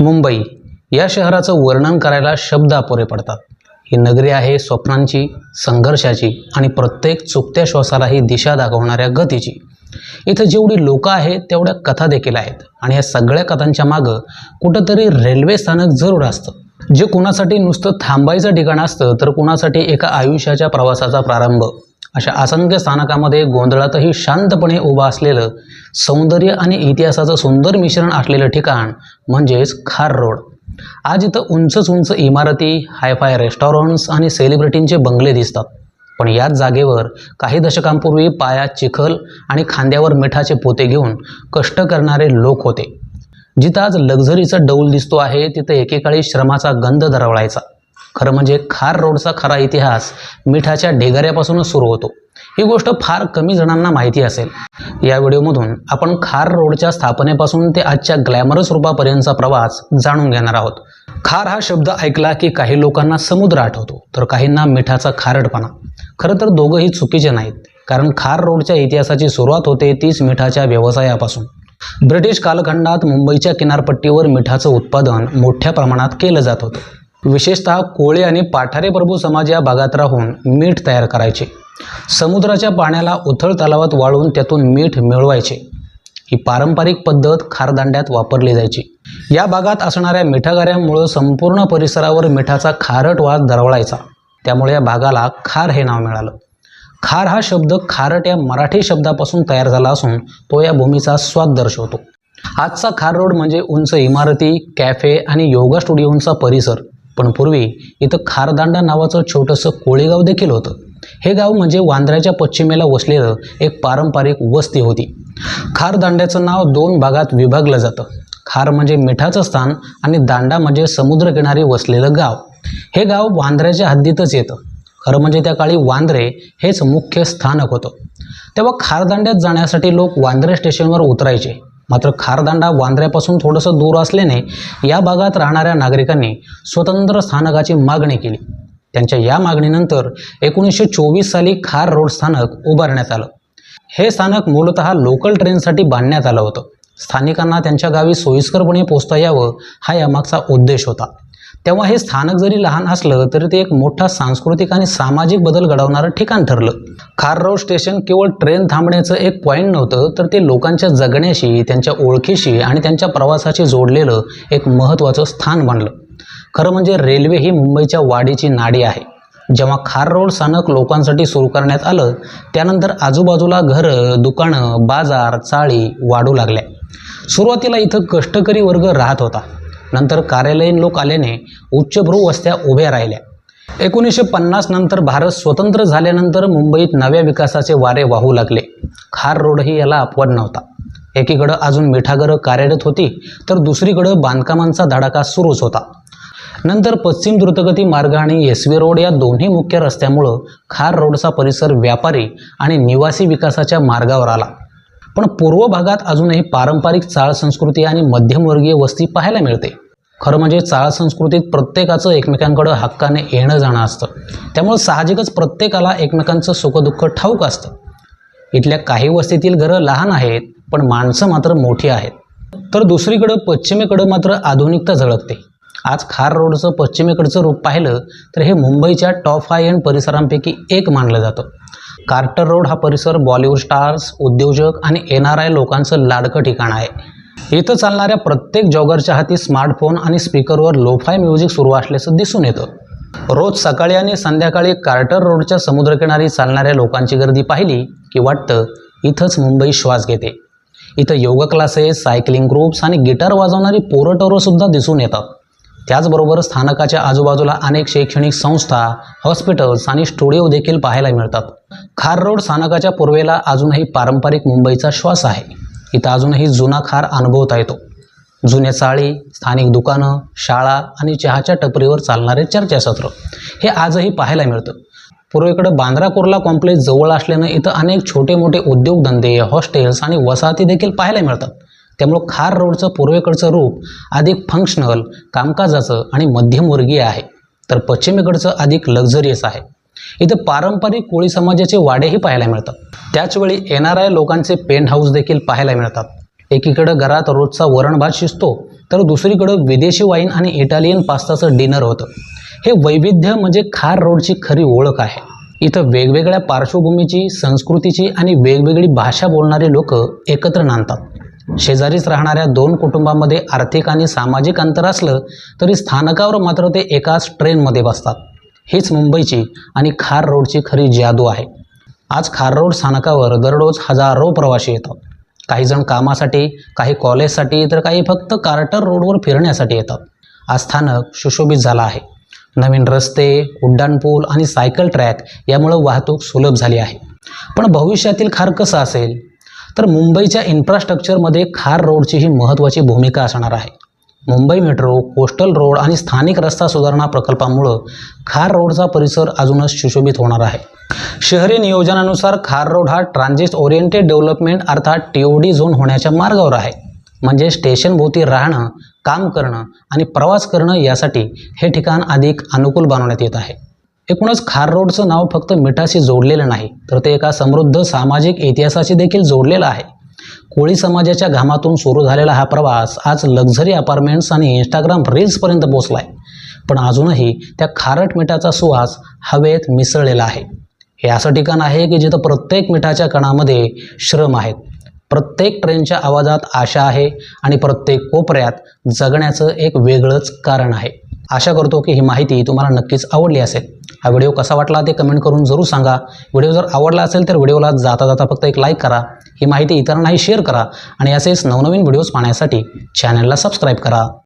मुंबई. या शहराचं वर्णन करायला शब्द अपुरे पडतात. ही नगरी आहे स्वप्नांची संघर्षाची आणि प्रत्येक चुकत्या श्वासालाही दिशा दाखवणाऱ्या गतीची. इथं जेवढी लोकं आहेत तेवढ्या कथा देखील आहेत. आणि या सगळ्या कथांच्या मागं कुठंतरी रेल्वे स्थानक जरूर असतं. जे कुणासाठी नुसतं थांबायचं ठिकाण असतं तर कुणासाठी एका आयुष्याच्या प्रवासाचा प्रारंभ? अशा असंख्य स्थानकामध्ये गोंधळातही शांतपणे उभं असलेलं सौंदर्य आणि इतिहासाचं सुंदर मिश्रण असलेलं ठिकाण म्हणजेच खार रोड. आज इथं उंचच उंच इमारती हायफाय रेस्टॉरंट्स आणि सेलिब्रिटींचे बंगले दिसतात. पण याच जागेवर काही दशकांपूर्वी पायात चिखल आणि खांद्यावर मिठाचे पोते घेऊन कष्ट करणारे लोक होते. जिथं आज लक्झरीचा डौल दिसतो आहे तिथं एकेकाळी श्रमाचा गंध दरवळायचा. खरं म्हणजे खार रोडचा खरा इतिहास मिठाच्या ढेगाऱ्यापासूनच सुरू होतो. ही गोष्ट फार कमी जणांना माहिती असेल. या व्हिडिओमधून आपण खार रोडच्या स्थापनेपासून ते आजच्या ग्लॅमरस रूपापर्यंतचा प्रवास जाणून घेणार आहोत. खार हा शब्द ऐकला की काही लोकांना समुद्र आठवतो तर काहींना मिठाचा खारटपणा. खरं तर दोघंही चुकीचे नाहीत कारण खार रोडच्या इतिहासाची सुरुवात होते तीच मिठाच्या व्यवसायापासून. ब्रिटिश कालखंडात मुंबईच्या किनारपट्टीवर मिठाचं उत्पादन मोठ्या प्रमाणात केलं जात होतं. विशेषतः कोळे आणि पाठारे प्रभू समाज या भागात राहून मीठ तयार करायचे. समुद्राच्या पाण्याला उथळ तलावात वाळून त्यातून मीठ मिळवायचे. ही पारंपरिक पद्धत खारदांड्यात वापरली जायची. या भागात असणाऱ्या मिठागाऱ्यांमुळं संपूर्ण परिसरावर मिठाचा खारट वास दरवळायचा. त्यामुळे या भागाला खार हे नाव मिळालं. खार हा शब्द खारट या मराठी शब्दापासून तयार झाला असून तो या भूमीचा स्वाद दर्शवतो. आजचा खार रोड म्हणजे उंच इमारती कॅफे आणि योगा स्टुडिओंचा परिसर. पण पूर्वी इथं खारदांडा नावाचं छोटंसं कोळेगाव देखील होतं. हे गाव म्हणजे वांद्र्याच्या पश्चिमेला वसलेलं एक पारंपरिक वस्ती होती. खारदांड्याचं नाव दोन भागात विभागलं जातं. खार म्हणजे मिठाचं स्थान आणि दांडा म्हणजे समुद्रकिनारी वसलेलं गाव. हे गाव वांद्र्याच्या हद्दीतच येतं. खरं म्हणजे त्या काळी वांद्रे हेच मुख्य स्थानक होतं. तेव्हा खारदांड्यात जाण्यासाठी लोक वांद्रे स्टेशनवर उतरायचे. मात्र खारदांडा वांद्र्यापासून थोडंसं दूर असल्याने या भागात राहणाऱ्या नागरिकांनी स्वतंत्र स्थानकाची मागणी केली. त्यांच्या या मागणीनंतर एकोणीसशे चोवीस साली खार रोड स्थानक उभारण्यात आलं. हे स्थानक मूलतः लोकल ट्रेनसाठी बांधण्यात आलं होतं. स्थानिकांना त्यांच्या गावी सोयीस्करपणे पोचता यावं हा यामागचा उद्देश होता. तेव्हा हे स्थानक जरी लहान असलं तरी ते एक मोठा सांस्कृतिक आणि सामाजिक बदल घडवणारं ठिकाण ठरलं. खारराव स्टेशन केवळ ट्रेन थांबण्याचं एक पॉईंट नव्हतं तर ते लोकांच्या जगण्याशी त्यांच्या ओळखीशी आणि त्यांच्या प्रवासाशी जोडलेलं एक महत्त्वाचं स्थान बनलं. खरं म्हणजे रेल्वे ही मुंबईच्या वाडीची नाडी आहे. जेव्हा खार रोड स्थानक लोकांसाठी सुरू करण्यात आलं त्यानंतर आजूबाजूला घरं दुकानं बाजार चाळी वाढू लागल्या. सुरुवातीला इथं कष्टकरी वर्ग राहत होता. नंतर कार्यालयीन लोक आल्याने उच्चभ्रू वस्त्या उभ्या राहिल्या. एकोणीसशे पन्नास नंतर भारत स्वतंत्र झाल्यानंतर मुंबईत नव्या विकासाचे वारे वाहू लागले. खार रोडही याला अपवाद नव्हता. एकीकडं अजून मिठागरं कार्यरत होती तर दुसरीकडं बांधकामांचा धडाका सुरूच होता. नंतर पश्चिम द्रुतगती मार्ग आणि एस व्ही रोड या दोन्ही मुख्य रस्त्यामुळं खार रोडचा परिसर व्यापारी आणि निवासी विकासाच्या मार्गावर आला. पण पूर्व भागात अजूनही पारंपरिक चाळ संस्कृती आणि मध्यमवर्गीय वस्ती पाहायला मिळते. खरं म्हणजे चाळ संस्कृतीत प्रत्येकाचं एकमेकांकडं हक्काने येणं जाणं असतं. त्यामुळं साहजिकच प्रत्येकाला एकमेकांचं सुखदुःख ठाऊक असतं. इथल्या काही वस्तीतील घरं लहान आहेत पण माणसं मात्र मोठी आहेत. तर दुसरीकडं पश्चिमेकडं मात्र आधुनिकता झळकते. आज खार रोडचं पश्चिमेकडचं रूप पाहिलं तर हे मुंबईच्या टॉप हाय एंड परिसरांपैकी एक मानलं जातं. कार्टर रोड हा परिसर बॉलिवूड स्टार्स उद्योजक आणि एन आर आय लोकांचं लाडकं ठिकाण आहे. इथं चालणाऱ्या प्रत्येक जॉगरच्या हाती स्मार्टफोन आणि स्पीकरवर लोफाय म्युझिक सुरू असल्याचं दिसून येतं. रोज सकाळी आणि संध्याकाळी कार्टर रोडच्या समुद्रकिनारी चालणाऱ्या लोकांची गर्दी पाहिली की वाटतं इथंच मुंबई श्वास घेते. इथं योग क्लासेस सायकलिंग ग्रुप्स आणि गिटार वाजवणारी पोरटोरंसुद्धा दिसून येतात. त्याचबरोबर स्थानकाच्या आजूबाजूला अनेक शैक्षणिक संस्था हॉस्पिटल्स आणि स्टुडिओ देखील पाहायला मिळतात. खार रोड स्थानकाच्या पूर्वेला अजूनही पारंपरिक मुंबईचा श्वास आहे. इथं अजूनही जुना खार अनुभवता येतो. जुन्या चाळी स्थानिक दुकानं शाळा आणि चहाच्या टपरीवर चालणारे चर्चासत्र. हे आजही पाहायला मिळतं. पूर्वेकडं बांद्रा कुर्ला कॉम्प्लेक्स जवळ असल्यानं इथं अनेक छोटे मोठे उद्योगधंदे हॉस्टेल्स आणि वसाहती देखील पाहायला मिळतात. त्यामुळं खार रोडचं पूर्वेकडचं रूप अधिक फंक्शनल कामकाजाचं आणि मध्यमवर्गीय आहे. तर पश्चिमेकडचं अधिक लक्झरियस आहे. इथं पारंपरिक कोळी समाजाचे वाडेही पाहायला मिळतात. त्याचवेळी एन आर आय लोकांचे पेंट हाऊस देखील पाहायला मिळतात. एकीकडं घरात रोजचा वरण भात शिजतो तर दुसरीकडं विदेशी वाईन आणि इटालियन पास्ताचं डिनर होतं. हे वैविध्य म्हणजे खार रोडची खरी ओळख आहे. इथं वेगवेगळ्या पार्श्वभूमीची संस्कृतीची आणि वेगवेगळी भाषा बोलणारे लोक एकत्र नांदतात. शेजारीच राहणाऱ्या दोन कुटुंबामध्ये आर्थिक आणि सामाजिक अंतर असलं तरी स्थानकावर मात्र ते एकाच ट्रेनमध्ये बसतात. हीच मुंबईची आणि खार रोडची खरी जादू आहे. आज खार रोड स्थानकावर दररोज हजारो प्रवासी येतात. काहीजण कामासाठी काही कॉलेजसाठी तर काही फक्त कार्टर रोडवर फिरण्यासाठी येतात. आज स्थानक सुशोभित झालं आहे. नवीन रस्ते उड्डाणपूल आणि सायकल ट्रॅक यामुळं वाहतूक सुलभ झाली आहे. पण भविष्यातील खार कसं असेल? तर मुंबईच्या इन्फ्रास्ट्रक्चरमध्ये खार रोडची ही महत्त्वाची भूमिका असणार आहे. मुंबई मेट्रो कोस्टल रोड आणि स्थानिक रस्ता सुधारणा प्रकल्पामुळं खार रोडचा परिसर अजूनच सुशोभित होणार आहे. शहरी नियोजनानुसार खार रोड हा ट्रान्झिट ओरिएंटेड डेव्हलपमेंट अर्थात टी ओ डी झोन होण्याच्या मार्गावर आहे. म्हणजे स्टेशनभोवती राहणं काम करणं आणि प्रवास करणं यासाठी हे ठिकाण अधिक अनुकूल बनवण्यात येत आहे. एकूणच खार रोडचं नाव फक्त मिठाशी जोडलेलं नाही तर ते एका समृद्ध सामाजिक इतिहासाशी देखील जोडलेलं आहे. कोळी समाजाच्या घामातून सुरू झालेला हा प्रवास आज लक्झरी अपार्टमेंट्स आणि इंस्टाग्राम रील्सपर्यंत पोचला आहे पण अजूनही त्या खारट मिठाचा सुवास हवेत मिसळलेला आहे. हे असं ठिकाण आहे की जिथं प्रत्येक मिठाच्या कणामध्ये श्रम आहेत. प्रत्येक ट्रेनच्या आवाजात आशा आहे आणि प्रत्येक कोपऱ्यात जगण्याचं एक वेगळंच कारण आहे. आशा करतो की ही माहिती तुम्हाला नक्कीच आवडली असेल. हा व्हिडिओ कसा वाटला ते कमेंट करून जरूर सांगा. व्हिडिओ जर आवडला असेल तर व्हिडिओला जाता जाता फक्त एक लाईक करा. ही माहिती इतरांनाही शेअर करा आणि असेच नवनवीन व्हिडिओज पाहण्यासाठी चॅनलला सबस्क्राईब करा.